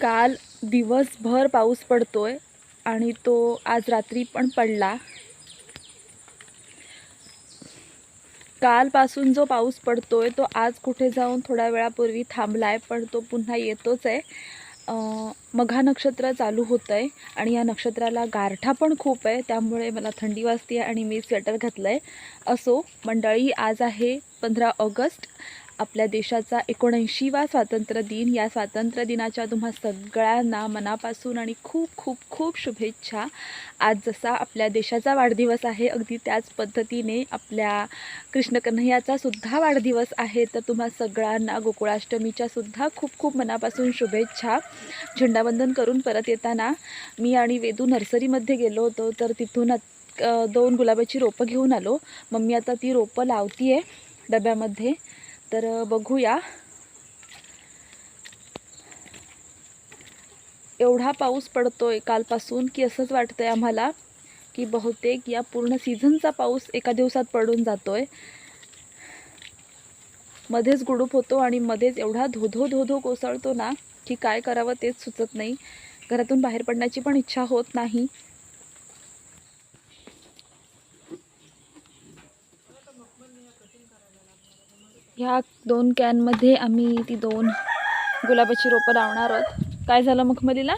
काल दिवसभर पाऊस पडतो आहे आणि तो आज रात्री पण पडला. कालपासून जो पाऊस पडतो आहे तो आज कुठे जाऊन थोड्या वेळापूर्वी थांबला आहे पण तो पुन्हा येतोच आहे मघा नक्षत्र चालू होतं आहे आणि या नक्षत्राला गारठा पण खूप आहे त्यामुळे मला थंडी वाजते आणि मी स्वेटर घातलं आहे असो मंडळी आज आहे पंधरा ऑगस्ट. आपल्या देशाचा एकोणऐंशीवा स्वातंत्र्य दिन. या स्वातंत्र्य दिनाच्या तुम्हा सगळ्यांना मनापासून आणि खूप खूप खूप शुभेच्छा. आज जसा आपल्या देशाचा वाढदिवस आहे अगदी त्याच पद्धतीने आपल्या कृष्ण कन्हैयाचा सुद्धा वाढदिवस आहे. तर तुम्हा सगळ्यांना गोकुळाष्टमीच्या सुद्धा खूप खूप मनापासून शुभेच्छा. झेंडावंदन करून परत येताना मी आणि वेदू नर्सरीमध्ये गेलो होतो. तर तिथून दोन गुलाबाची रोपं घेऊन आलो. मम्मी आता ती रोपं लावती आहे डब्यामध्ये. तर बघूया. एवढा पाऊस पडतोय कालपासून की असंच वाटतंय आम्हाला की बहुतेक या पूर्ण सीझनचा पाऊस एका दिवसात पडून जातोय. मध्येच गुडूप होतो आणि मध्येच एवढा धोधो धोधो कोसळतो ना की काय करावं तेच सुचत नाही. घरातून बाहेर पडण्याची पण इच्छा होत नाही. ह्या दोन कॅनमध्ये आम्ही ती दोन गुलाबाची रोपं लावणार आहोत. काय झालं मखमलीला?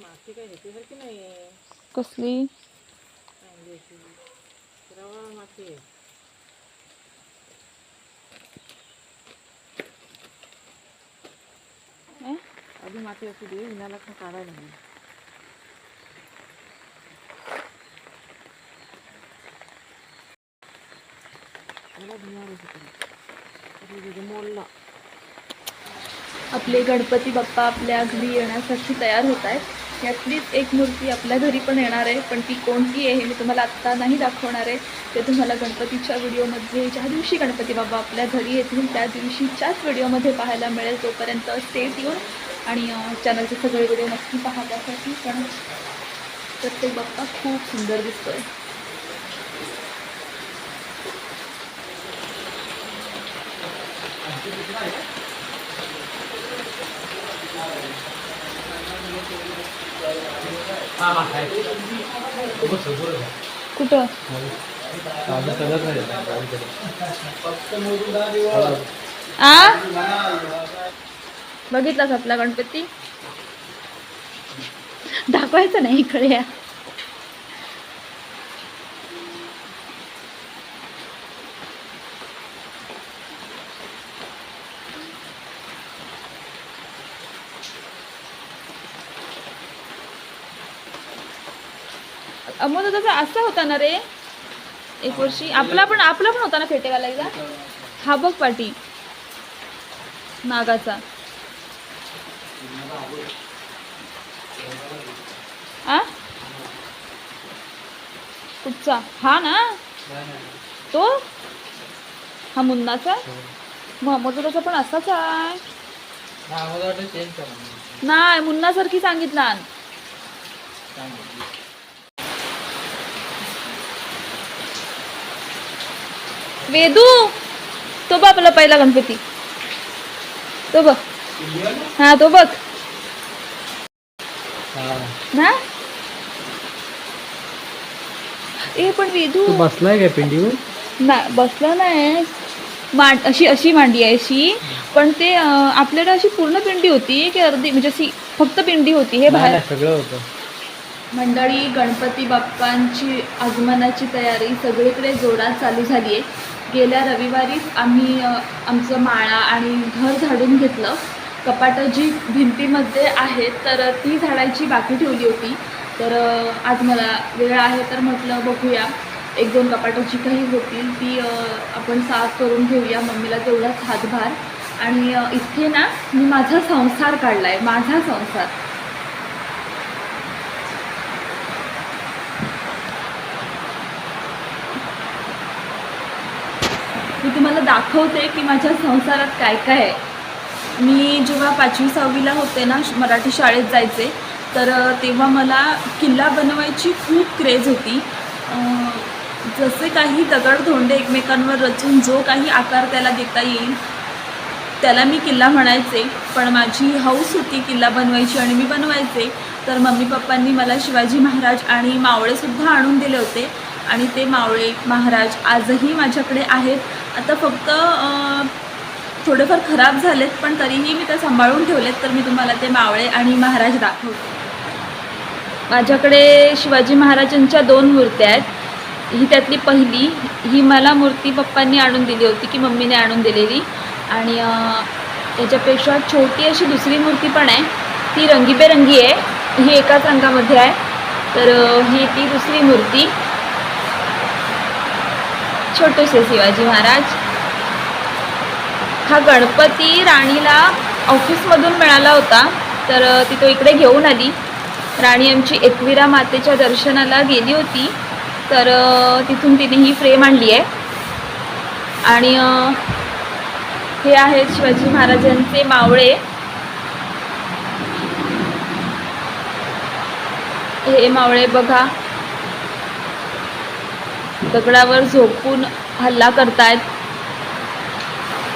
माती काय ह्याच्यासारखी नाही? आहे कसली रवा माती आहे. अं? आधी माती असू दे उन्हाला पण काढायला नाही. मला भिणार होती मोडला आपले गणपती बाप्पा आपल्या घरी येण्यासाठी तयार होत आहेत. यातलीच एक मूर्ती आपल्या घरी पण येणार आहे पण ती कोणती आहे हे मी तुम्हाला आत्ता नाही दाखवणार आहे. ते तुम्हाला गणपतीच्या व्हिडिओमध्ये ज्या दिवशी गणपती बाबा आपल्या घरी येतील त्या दिवशीच्याच व्हिडिओमध्ये पाहायला मिळेल तोपर्यंत स्टेट येऊन. आणि चॅनलचे सगळे व्हिडिओ नक्की पहा त्यासाठी. पण प्रत्येक बाप्पा खूप सुंदर दिसतो आहे कुठं? आ? बघितलास आपला गणपती? दाखवायचं नाही इकडे या. अमोल दादा असा होता ना रे? एक वर्षी. आपला पण आपला पण होता ना फेटेवाला हा बघ पाटी. नागाचा. आ? कुठचा? हा ना? तो? हा मुन्नाचा? मग अमोदाचा पण असाच आहे. नाही मुन्नासारखी सांगितला. वेदू तो बघ आपला पहिला गणपती. तो बघ. हा तो बघ. ना ए पण वेदू. बसलाय काय पिंडीवर? ना बसला नाही. मांड अशी अशी मांडी आहे अशी. पण ते अं, आपल्याला अशी पूर्ण पिंडी होती की अर्धी म्हणजे अशी फक्त पिंडी होती हे बाहेर. सगळं होतं. मंडळी गणपती बाप्पांची आगमनाची तयारी सगळीकडे जोरात चालू झाली आहे गेल्या रविवारीच आम्ही आमचं माळा आणि घर झाडून घेतलं. कपाटं जी भिंतीमध्ये आहेत तर ती झाडायची बाकी ठेवली होती. तर आज मला वेळ आहे तर म्हटलं बघूया. एक दोन कपाटं जी काही होतील ती आपण साफ करून घेऊया. मम्मीला तेवढाच हातभार. आणि इथे ना मी माझा संसार काढला आहे माझा संसार. तुम्हाला दाखवते की माझ्या संसारात काय काय आहे. मी जेव्हा पाचवी सहावीला होते ना मराठी शाळेत जायचे तर तेव्हा मला किल्ला बनवायची खूप क्रेज होती. जसे काही दगड धोंडे एकमेकांवर रचून जो काही आकार त्याला देता येईल त्याला मी किल्ला म्हणायचे. पण माझी हौस होती किल्ला बनवायची आणि मी बनवायचे. तर मम्मी पप्पांनी मला शिवाजी महाराज आणि मावळेसुद्धा आणून दिले होते. आणि ते मावळे महाराज आजही माझ्याकडे आहेत. आता फक्त थोडेफार खराब झालेत पण तरीही मी ते सांभाळून ठेवलेत तर मी तुम्हाला ते मावळे आणि महाराज दाखवते. माझ्याकडे शिवाजी महाराजांच्या दोन मूर्त्या आहेत. ही त्यातली पहिली ही मला मूर्ती पप्पांनी आणून दिली होती की मम्मीने आणून दिलेली. आणि याच्यापेक्षा छोटी अशी दुसरी मूर्ती पण आहे. ती रंगीबेरंगी आहे. ही एकाच रंगामध्ये आहे. तर ही ती दुसरी मूर्ती. छोटेसे शिवाजी महाराज. हा गणपती राणीला ऑफिसमधून मिळाला होता. तर ती तो इकडे घेऊन आली. राणी आमची एकविरा मातेच्या दर्शनाला गेली होती. तर तिथून तिने ही फ्रेम आणली आहे. आणि हे आहेत शिवाजी महाराजांचे मावळे. हे मावळे बघा. दगडावर झोपून हल्ला करतायत.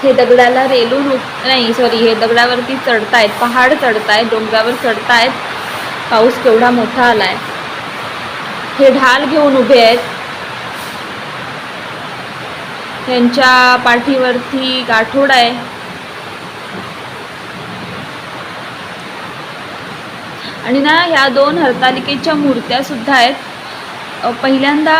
हे दगडाला रेलून उत नाही सॉरी हे दगडावरती चढतायत पहाड चढतायत डोंगरावर चढतायत. पाऊस केवढा मोठा आलाय. हे ढाल घेऊन उभे आहेत. त्यांच्या पाठीवरती गाठोड आहे. आणि ना ह्या दोन हरतालिकेच्या मूर्त्या सुद्धा आहेत. पहिल्यांदा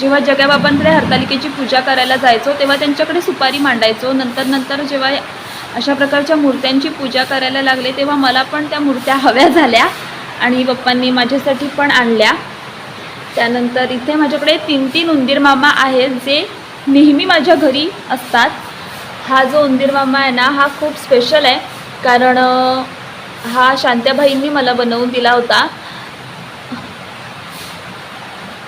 जेव्हा जगाबाबांकडे हरतालिकेची पूजा करायला जायचो तेव्हा त्यांच्याकडे सुपारी मांडायचो. नंतर नंतर जेव्हा अशा प्रकारच्या मूर्त्यांची पूजा करायला लागले तेव्हा मला पण त्या मूर्त्या हव्या झाल्या आणि पप्पांनी माझ्यासाठी पण आणल्या. त्यानंतर इथे माझ्याकडे तीन तीन उंदीर मामा आहेत जे नेहमी माझ्या घरी असतात. हा जो उंदीर मामा आहे ना हा खूप स्पेशल आहे. कारण हा शांत्याबाईंनी मला बनवून दिला होता.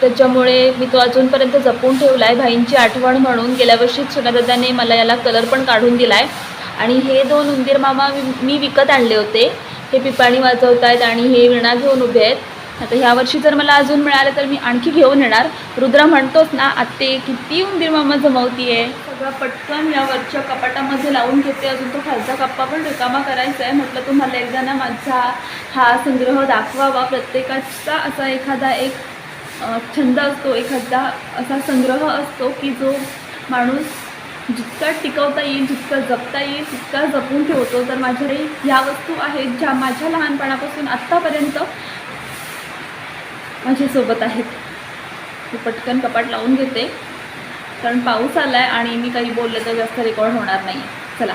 त्याच्यामुळे मी तो अजूनपर्यंत जपून ठेवला आहे भाईंची आठवण म्हणून गेल्या वर्षी सुनादादाने मला याला कलर पण काढून दिला आहे आणि हे दोन उंदीर मामा मी विकत आणले होते. हे पिपाणी वाजवत आहेत आणि हे विणा घेऊन उभे आहेत. आता ह्या वर्षी जर मला अजून मिळालं तर मी आणखी घेऊन येणार. रुद्रा म्हणतोच ना आत्ते किती उंदीर मामा जमवतीये. सगळं पटकन या वरच्या कपाटामध्ये लावून घेते. अजून तो खालचा कप्पा पण रिकामा करायचा आहे म्हटलं तुम्हाला एकदा ना माझा हा संग्रह दाखवावा. प्रत्येकाचा असा एखादा एक छंद असतो एखादा असा संग्रह असतो की जो माणूस जितका टिकवता येईल जितका जपता येईल तितका जपून ठेवतो. तर माझ्याकडे ह्या वस्तू आहेत ज्या माझ्या लहानपणापासून आत्तापर्यंत माझ्यासोबत आहेत. मी पटकन कपाट लावून घेते. कारण पाऊस आला आहे आणि मी काही बोललं तर जास्त रेकॉर्ड होणार नाही चला.